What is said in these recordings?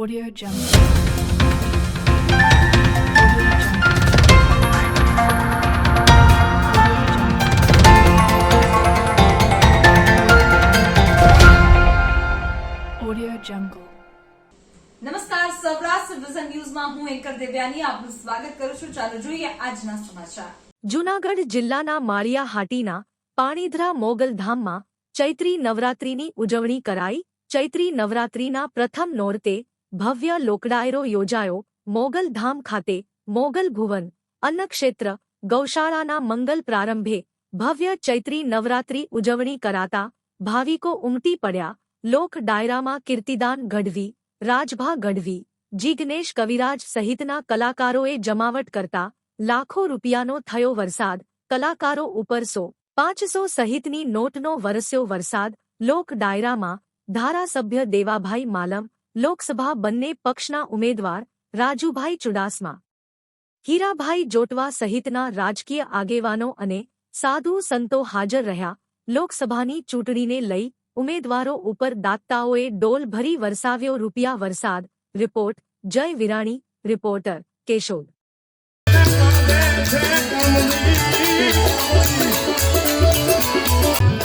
Audio Jungle. Audio Jungle. નમસ્કાર Saurashtra vision ન્યૂઝમાં હું એન્કર દેવ્યાની. આપનું સ્વાગત કરું છું. ચાલો જોઈએ આજના સમાચાર. જૂનાગઢ જિલ્લાના માળિયા હાટીના પાણીધરા મોગલધામમાં ચૈત્રી નવરાત્રિની ઉજવણી કરાઈ. ચૈત્રી નવરાત્રિના પ્રથમ નોરતે ભવ્ય લોકડાયરો યોજાયો. મોગલ ધામ ખાતે મોગલ ભુવન, અન્નક્ષેત્ર, ગૌશાળાના મંગલ પ્રારંભે ભવ્ય ચૈત્રી નવરાત્રી ઉજવણી કરાતા ભાવિકો ઉમટી પડ્યા. લોક ડાયરામાં કીર્તિદાન ગઢવી રાજભા ગઢવી જીગ્નેશ કવિરાજ સહિતના કલાકારોએ જમાવટ કરતા લાખો રૂપિયાનો થયો વરસાદ. કલાકારો ઉપર સો, પાંચસો સહિતની નોટનો વરસ્યો વરસાદ. લોક ડાયરામાં ધારાસભ્ય દેવાભાઈ માલમ લોકસભા બંને પક્ષના ઉમેદવાર રાજુભાઈ ચુડાસમા. હીરાભાઈ જોટવા સહિતના રાજકીય આગેવાનો અને સાધુ સંતો હાજર રહ્યા લોકસભાની ચૂંટણીને લઈ ઉમેદવારો ઉપર દાતાઓએ ડોલ ભરી વરસાવ્યો રૂપિયા વરસાદ. Report Jay Virani, reporter Keshod. અરે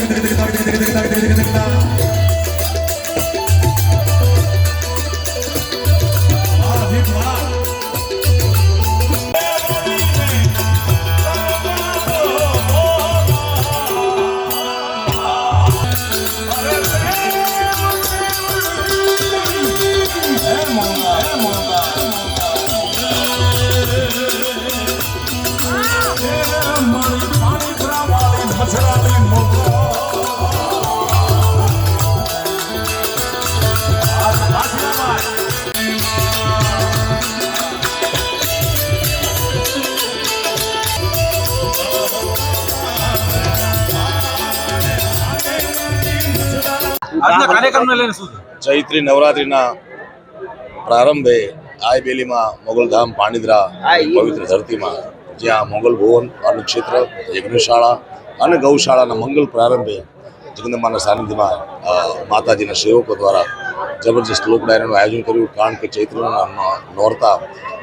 திக்கு திக்கு திக்கு திக்கு திக்கு திக்கு திக்கு திக்கு திக்கு ચૈત્રી નવરાત્રીના પ્રારંભે આય બેલીમાં મોગલધામ પાણીદ્રા પવિત્ર ધરતીમાં જ્યાં મોગલ ભુવન અનુક્ષેત્ર યજ્ઞશાળા અને ગૌશાળાના મંગલ પ્રારંભે જગદંબાના સાનિધ્યમાં માતાજીના સેવકો દ્વારા જબરજસ્ત લોક ડાયરાનું આયોજન કર્યું. કારણ કે ચૈત્રના નોરતા,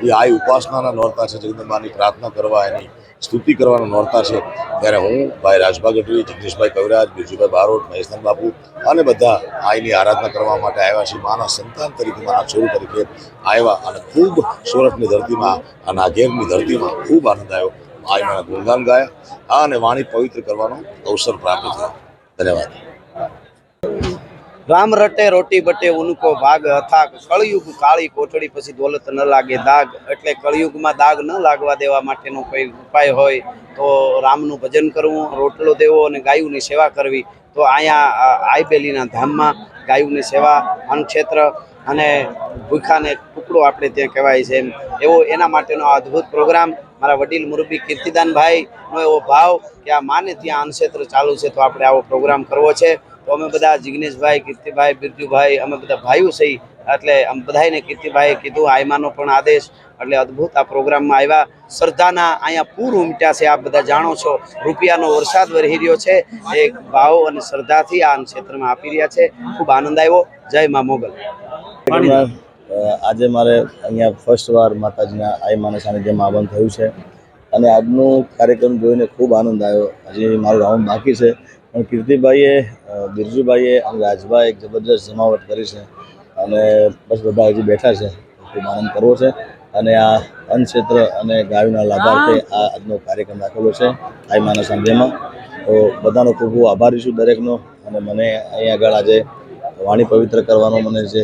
એ આ ઉપાસનાના નોરતા છે. જગદંબાની પ્રાર્થના કરવા, એની સ્તુતિ કરવાના નોરતા છે. ત્યારે હું, ભાઈ રાજભા ગઢવી જગદીશભાઈ કવિરાજ બિરજુભાઈ બારોટ, મહેશનાથ બાપુ અને બધા આઈની આરાધના કરવા માટે આવ્યા છે માના સંતાન તરીકે, માના છોડ તરીકે આવ્યા અને ખૂબ સુરતની ધરતીમાં અને આ ઘેરની ધરતીમાં ખૂબ આનંદ આવ્યો. આઈ માના ગુણગાન ગાયા. અને વાણી પવિત્ર કરવાનો અવસર પ્રાપ્ત થયો. ધન્યવાદ. રામ રટે, રોટી બટે, ઉનકો ભાગ, અથાક, કળયુગ કાળી કોઠડી પછી દોલત ન લાગે દાગ. એટલે કળયુગમાં દાગ ન લાગવા દેવા માટેનો કોઈ ઉપાય હોય તો રામનું ભજન કરવું, રોટલો દેવો અને ગાયુંની સેવા કરવી. તો અહીંયા આઈપેલીના ધામમાં ગાયુંની સેવા અન્નક્ષેત્ર અને ભૂખાને ટુકડો આપણે ત્યાં કહેવાય છે એમ. એવો એના માટેનો આ અદ્ભુત પ્રોગ્રામ મારા વડીલ મુરબ્બી કીર્તિદાનભાઈનો એવો ભાવ કે આ માને ત્યાં અન્નક્ષેત્ર ચાલુ છે તો આપણે આવો પ્રોગ્રામ કરવો છે. તો અમે બધા જિગ્નેશભાઈ, કીર્તિભાઈ, બિરજુભાઈ, અમે બધા ભાઈઓ સહી એટલે આમ બધાને કીર્તિભાઈએ કીધું આયમાનો પણ આદેશ. એટલે અદ્ભુત આ પ્રોગ્રામમાં આવ્યા. શ્રદ્ધાના અહીંયા પૂર ઉમટ્યા છે, આપ બધા જાણો છો. રૂપિયાનો વરસાદ વરહી રહ્યો છે. એક ભાવ અને શ્રદ્ધાથી આ ક્ષેત્રમાં આપી રહ્યા છે. ખૂબ આનંદ આવ્યો. જય મા મોગલ. આજે મારે અહીંયા ફર્સ્ટ વાર માતાજીના આઈ માના સાનિધ્યમાં આગમન થયું છે. અને આજનું કાર્યક્રમ જોઈને ખૂબ આનંદ આવ્યો. હજી મારું રાઉન્ડ બાકી છે. પણ કીર્તિભાઈએ બિરજુભાઈએ અને રાજભાઈ એક જબરદસ્ત જમાવટ કરી છે. અને બસ બધા હજી બેઠા છે. ખૂબ આનંદ કરવો છે. અને આ અન્નક્ષેત્ર અને ગાયોના લાભાર્થે આ આજનો કાર્યક્રમ રાખેલો છે આઈ માના સાંધ્યમાં તો બધાનો ખૂબ ખૂબ આભારી છું દરેકનો. અને મને અહીંયા આગળ આજે વાણી પવિત્ર કરવાનો મને જે